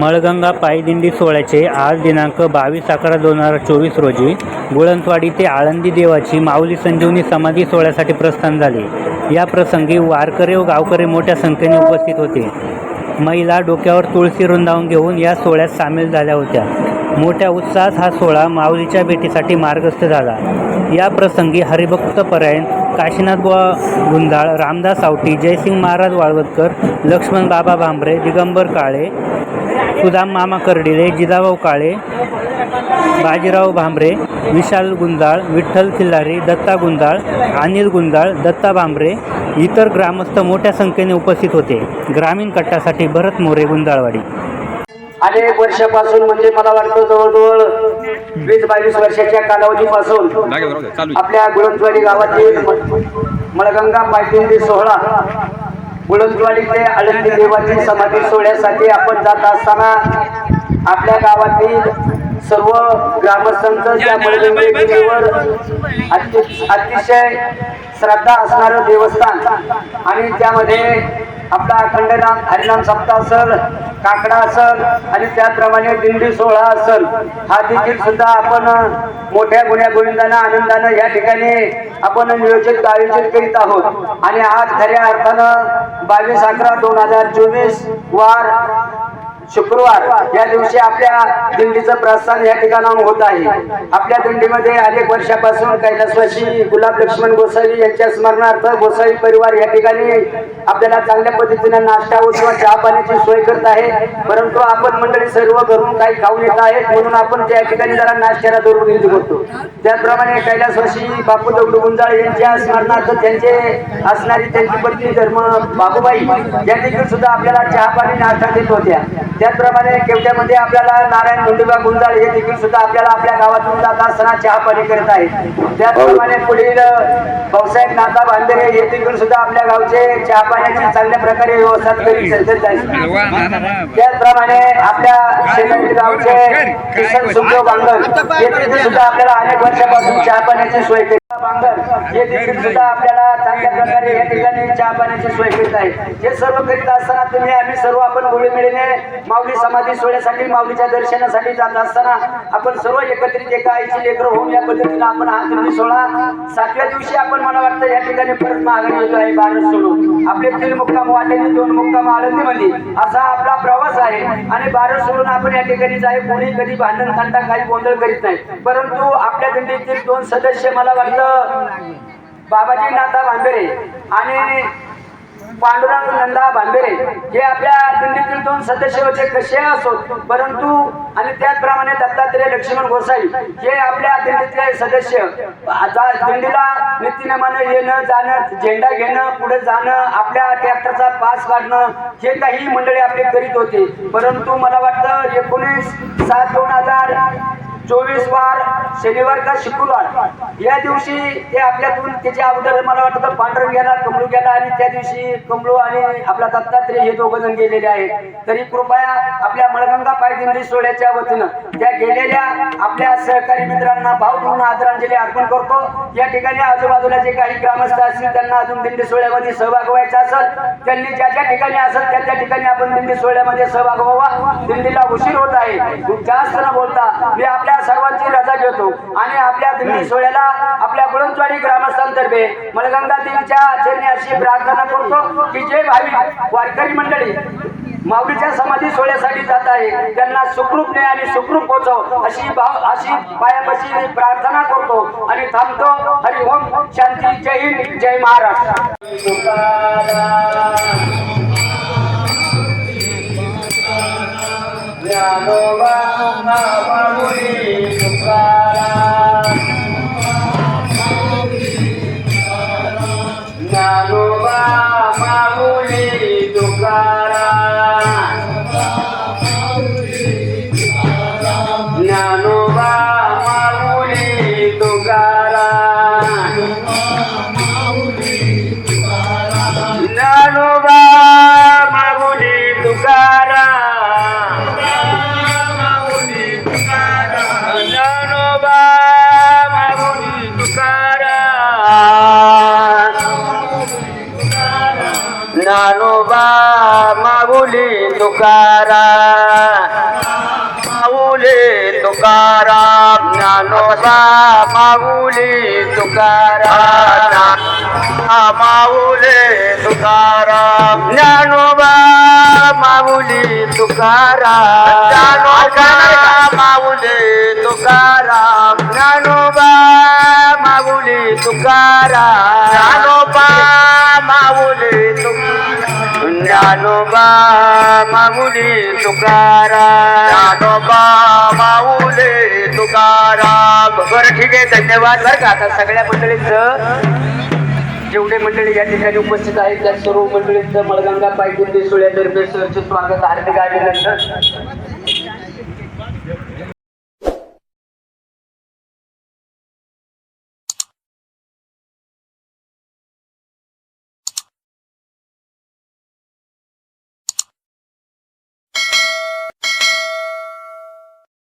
मळगंगा पायदिंडी सोहळ्याचे आज दिनांक बावीस अकरा दोन हजार चोवीस रोजी गुळंतवाडी ते आळंदी देवाची माऊली संजीवनी समाधी सोहळ्यासाठी प्रस्थान झाले. या प्रसंगी वारकरी व गावकरी मोठ्या संख्येने उपस्थित होते. महिला डोक्यावर तुळशी रुंदावून घेऊन या सोहळ्यात सामील झाल्या होत्या. मोठ्या उत्साहात हा सोहळा माऊलीच्या भेटीसाठी मार्गस्थ झाला. या प्रसंगी हरिभक्त परायण काशीनाथ बुवा गुंजाळ रामदास आवटी जयसिंग महाराज वाळवतकर लक्ष्मण बाबा भांबरे दिगंबर काळे सुदाम मामा कर्डिले जिजाभाऊ काळे बाजीराव भांबरे विशाल गुंजाळ विठ्ठल खिल्लारी दत्ता गुंजाळ अनिल गुंजाळ दत्ता भांबरे इतर ग्रामस्थ मोठ्या संख्येने उपस्थित होते. ग्रामीण कट्टासाठी भरत मोरे गुंजाळवाडी अनेक वर्षापासून म्हणजे मला वाटतं जवळजवळ वीस बावीस वर्षाच्या कालावधीपासून. आपल्या गुळंतवाडी गावातील मळगंगा पायदिंडी सोहळा गुळंतवाडी ते आळंदी देवाची समाधी सोहळ्यासाठी आपण जात असताना आपल्या गावातील सर्व ग्रामस्थांचं त्या देवीवर अतिशय श्रद्धा असणारं देवस्थान आणि त्यामध्ये आपला अखंडनाम हरिनाम सप्ताह असल काकडा असल आणि त्याचप्रमाणे दिंडी सोहळा असल. हा देखील सुद्धा आपण मोठ्या गुण्या गोविंदानं आनंदानं या ठिकाणी आपण नियोजित आयोजित करीत आहोत. आणि आज खऱ्या अर्थानं बावीस अकरा दोन हजार चोवीस वार शुक्रवार या दिवशी आपल्या दिंडीचं प्रस्थान या ठिकाणाहून होत आहे. आपल्या दिंडीमध्ये अनेक वर्षापासून कैलासवासी गुलाब लक्ष्मण गोसावी यांच्या स्मरणार्थ गोसावी परिवार या ठिकाणी आपल्याला चांगल्या पद्धतीने नाश्ता व किंवा चहा पाण्याची सोय करत आहे. परंतु आपण मंडळी सर्व घरून काही खाऊन येत आहेत म्हणून आपण त्या ठिकाणी जरा नाश्त्याला दूर विनंती करतो. त्याचप्रमाणे कैलासवासी बापू दगडू गुंजाळ यांच्या स्मरणार्थ त्यांचे असणारी त्यांची पत्नी धर्म बाबूबाई या देखील सुद्धा आपल्याला चहा पाणी नाश्ता देत होत्या. त्याचप्रमाणे केवट्यामध्ये आपल्याला नारायण धोंडोबा गुंजाळ हे देखील सुद्धा आपल्याला आपल्या गावातून जात असताना चहा पाणी करत आहेत. त्याचप्रमाणे पुढील भाऊसाहेब नाथा बांधरे हे देखील सुद्धा आपल्या गावचे चहा पाण्याची चांगल्या प्रकारे व्यवस्था करीत आहेत. त्याचप्रमाणे आपल्या गावचे किसन सुखदेव बांगर हे देखील सुद्धा आपल्याला अनेक वर्षापासून चहा पाण्याची सोय करीत बांगर हे देखील सुद्धा आपल्याला चांगल्या प्रकारे या ठिकाणी चहा पाण्याची सोय करीत आहे हे सर्व करीत असताना तुम्ही आम्ही सर्व आपण गोळी मिळीने माऊली समाधी सोहळ्यासाठी माऊलीच्या दर्शनासाठी जात असताना आपण सर्व एकत्रित एका आईची लेकर होऊन या पद्धतीनं आपण हा दिंडी सोहळा सातव्या दिवशी आपण मला वाटतं या ठिकाणी परत माघारी येतो आहे भारत सोडून. आपले तीन मुक्काम वाटेने दोन मुक्काम आळंदीमध्ये. असा आपला प्रवास आहे. आणि भारत सोडून आपण या ठिकाणी जाय कोणी कधी भांडण खांडा काही गोंधळ करीत नाही. परंतु आपल्या दिंडीतील दोन सदस्य मला वाटतं बाबाजी नाथा भांबेरे आणि पांडुरंग नंदा भांबेरे हे आपल्या दिंडीतील दोन सदस्य होते कसे असोत? परंतु आणि त्याचप्रमाणे दत्तात्रय लक्ष्मण गोसाई हे आपल्या दिंडीतले सदस्य. आता दिंडीला नित्यनेमानं येणं जाणं झेंडा घेणं पुढे जाणं आपल्या ट्रॅक्टरचा पास काढणं हे काही मंडळी आपले करीत होते. परंतु मला वाटतं एकोणीस सात दोन हजार चोवीस बार शनिवार का शुक्रवार. या दिवशी ते आपल्यातून त्याच्या अगोदर मला वाटतं पांढरंग गेला कमळू गेला आणि त्या दिवशी कमळू आणि आपला दत्तात्रय हे दोघ जण गेलेले आहेत. तरी कृपया आपल्या मळगंगा पायदिंडी सोहळ्याच्या वतीनं त्या गेलेल्या आपल्या सहकारी मित्रांना भावपूर्ण आदरांजली अर्पण करतो. या ठिकाणी आजूबाजूला जे काही ग्रामस्थ असतील त्यांना अजून दिंडी सोहळ्यामध्ये सहभाग व्हायचा असेल त्यांनी ज्या ज्या ठिकाणी असेल त्या त्या ठिकाणी आपण दिंडी सोहळ्यामध्ये सहभाग व्हावा. दिंडीला उशीर होत आहे. जास्त न बोलता मी आपल्या सर्वांची रजा घेतो. आणि आपल्या दिंडी सोहळ्याला आपल्या गुळंचवाडी ग्रामस्थांतर्फे मलगंगा देवीच्या चरणी अशी प्रार्थना करतो. की जे भावी वारकरी मंडळी माऊलीच्या समाधी सोहळ्यासाठी जात आहे. त्यांना सुखरूप ने आणि सुखरूप पोहोचव अशी भाव अशी पायापाशी मी प्रार्थना करतो आणि थांबतो. हरि ओम शांती जय हिंद जय महाराष्ट्र. माऊले तुकारा. माऊले तुकारा ज्ञानोबा माऊले तुकारा. माऊले तुकारा ज्ञानोबा माऊली तुकारा. ज्ञानो ज्ञानोबा माऊली तुकाराम ज्ञानोबा माऊले तुकाराम बरं ठीक आहे धन्यवाद. बरं का आता सगळ्या मंडळींचं जेवढे मंडळी या ठिकाणी उपस्थित आहेत त्या सर्व मंडळींचं मळगंगा पायकुंदी सुळ्यातर्फे सरचे स्वागत हार्दिक अभिनंदन.